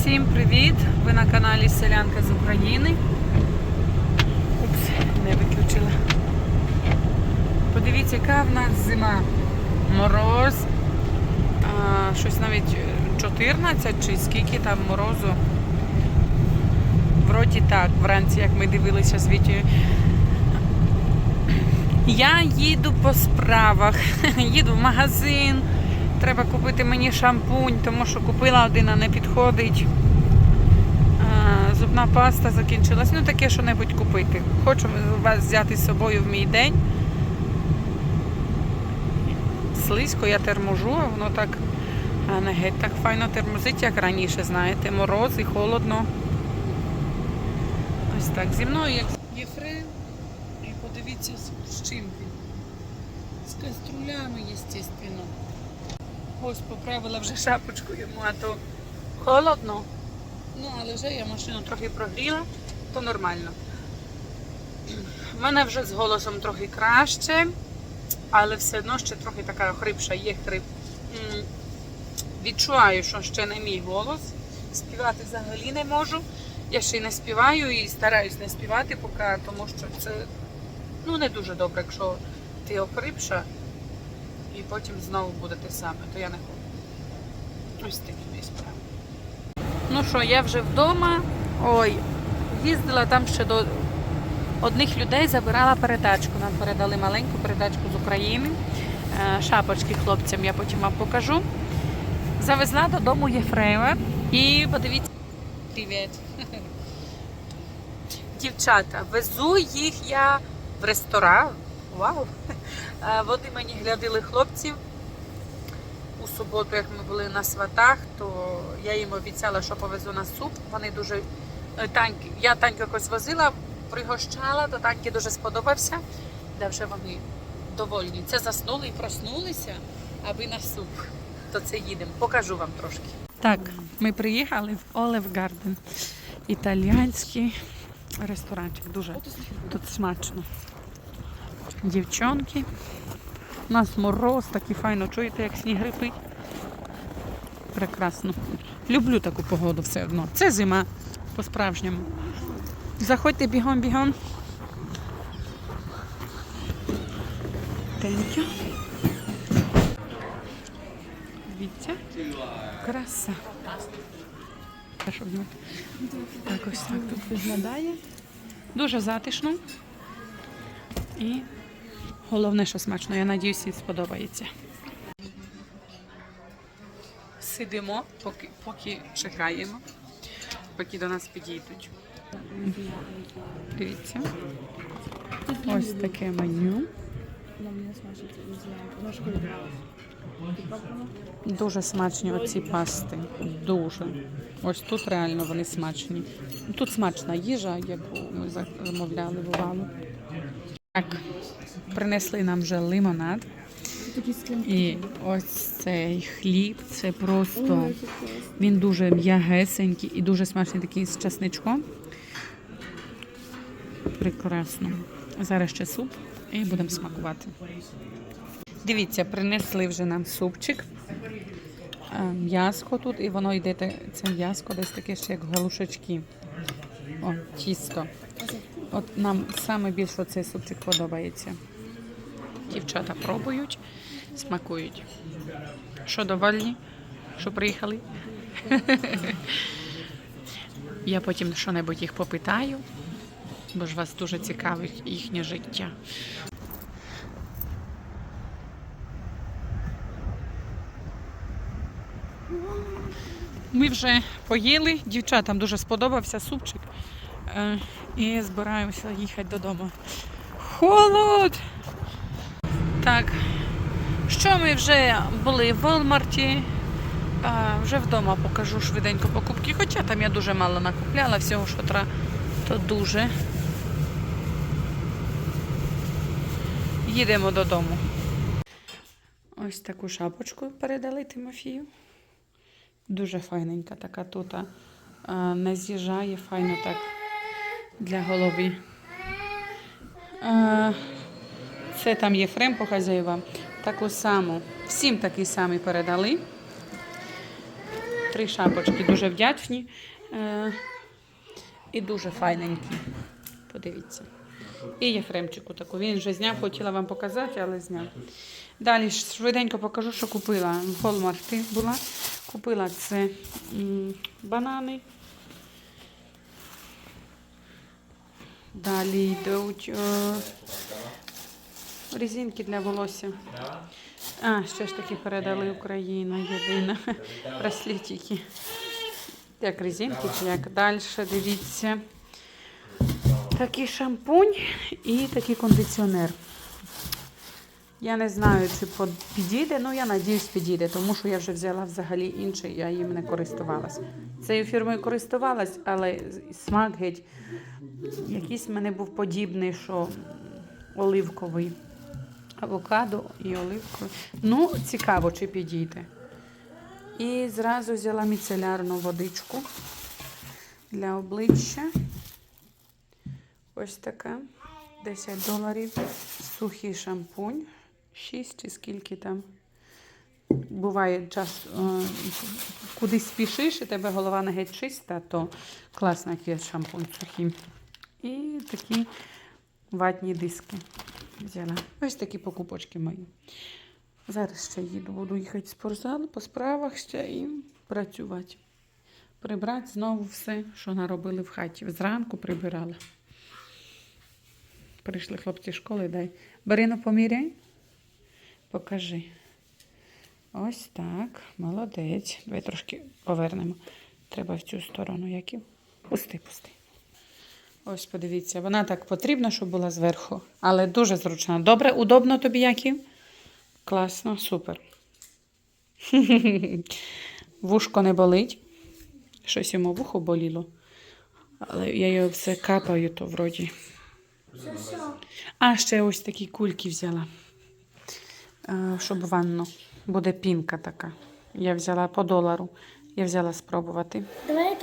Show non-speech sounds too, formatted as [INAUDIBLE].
Всім привіт! Ви на каналі Селянка з України. Упс, не виключила. Подивіться, яка в нас зима. Мороз. А, щось навіть 14 чи скільки там морозу. Вроді так, вранці, як ми дивилися з Вітєю. Я їду по справах, [LAUGHS] їду в магазин. Треба купити мені шампунь, тому що купила один, а не підходить. А, Зубна паста закінчилась. Ну таке що-небудь купити. Хочу вас взяти з собою в мій день. Слизько я терможу, а воно так а не геть так файно термозить, як раніше, знаєте, мороз і холодно. Ось так. Зі мною як Єфрем. І подивіться, з чим він. З каструлями, звісно. Ось поправила вже шапочку йому, а то холодно. Ну, але вже я машину трохи прогріла, то нормально. У мене вже з голосом трохи краще, але все одно ще трохи така хрипша, є хрип. Відчуваю, що ще не мій голос. Співати взагалі не можу. Я ще й не співаю і стараюсь не співати поки, тому що це ну, не дуже добре, якщо ти охрипша і потім знову буде те саме, то я не хочу. Ось такі мої справи. Ну що, я вже вдома. Ой, їздила там ще до одних людей, забирала передачку. Нам передали маленьку передачку з України. Е, Шапочки хлопцям я потім вам покажу. Завезла додому Єфреєва і подивіться. Привіт. [LAUGHS] Дівчата, везу їх я в ресторан. Вау! Е, Вони мені глядили хлопців у суботу, як ми були на сватах, то я їм обіцяла, що повезу на суп. Вони дуже е, танки. Я таньку якось возила, пригощала, то танки дуже сподобався. Де вже вони довольні. Це заснули і проснулися, аби на суп. То це їдемо. Покажу вам трошки. Так, ми приїхали в Olive Garden. Італіянський ресторанчик. Дуже тут смачно. Дівчонки. У нас мороз такий файно. Чуєте, як сніг грипить? Прекрасно. Люблю таку погоду все одно. Це зима по-справжньому. Заходьте бігом, бігом. Thank you. Дивіться. Краса. Так ось так тут виглядає. Дуже затишно. І головне, що смачно. Я надіюсь, їй сподобається. Сидимо, поки, поки чекаємо, поки до нас підійдуть. Дивіться. Ось таке меню. Дуже смачні оці пасти. Дуже. Ось тут реально вони смачні. Тут смачна їжа, яку ми замовляли бувало. Так, принесли нам вже лимонад. І ось цей хліб, це просто він дуже м'ягесенький і дуже смачний такий з часничком. Прекрасно. Зараз ще суп і будемо смакувати. Дивіться, принесли вже нам супчик. Е, М'яско тут, і воно йде це м'яско, десь таке ще як галушечки. О, тісто. От нам саме більше цей супчик подобається. Дівчата пробують, смакують. Що довольні? Що приїхали? Я потім що-небудь їх попитаю, бо ж вас дуже цікавить їхнє життя. Ми вже поїли, дівчатам дуже сподобався супчик. Е, І збираємося їхати додому. Холод! Так, що ми вже були в Walmart, вже вдома покажу швиденько покупки, хоча там я дуже мало накупляла, всього, що треба, то дуже. Їдемо додому. Ось таку шапочку передали Тимофію. Дуже файненька така тут. Не з'їжджає файно так для голови. Це там Єфрем по хазяївам. Таку саму. Всім такий самий передали. три шапочки дуже вдячні і дуже файненькі. Подивіться. І Єфремчику таку. Він вже зняв, хотіла вам показати, але зняв. Далі швиденько покажу, що купила. В Голмарті була. Купила це банани. Далі йдуть е, резинки для волосся. А, ще ж таки передали Україна єдина. [LAUGHS] Браслетики. Як резинки, чи як далі, дивіться. Такий шампунь і такий кондиціонер. Я не знаю, чи підійде, ну я надіюсь, підійде, тому що я вже взяла взагалі інший, я їм не користувалась. Цією фірмою користувалась, але смак геть якийсь в мене був подібний, що оливковий. Авокадо і оливковий. Ну, цікаво, чи підійде. І зразу взяла міцелярну водичку для обличчя. Ось така. 10 доларів. Сухий шампунь. 6 чи скільки там. Буває час, е, кудись спішиш, і тебе голова не геть чиста, то класний є шампунь сухий. І такі ватні диски взяла. Ось такі покупочки мої. Зараз ще їду, буду їхати в спортзал по справах ще і працювати. Прибрати знову все, що наробили в хаті. Зранку прибирала. Прийшли хлопці з школи, дай. Барину поміряй. Покажи. Ось так. Молодець. Давай трошки повернемо. Треба в цю сторону, як і. Пусти, пусти. Ось подивіться, вона так потрібна, щоб була зверху, але дуже зручна. Добре, удобно тобі, Яків? Класно, супер. [LAUGHS] Вушко не болить. Щось йому вухо боліло. Але я його все капаю, то вроді. А, ще ось такі кульки взяла. Щоб ванну. Буде пінка така. Я взяла по долару. Я взяла спробувати. Давай.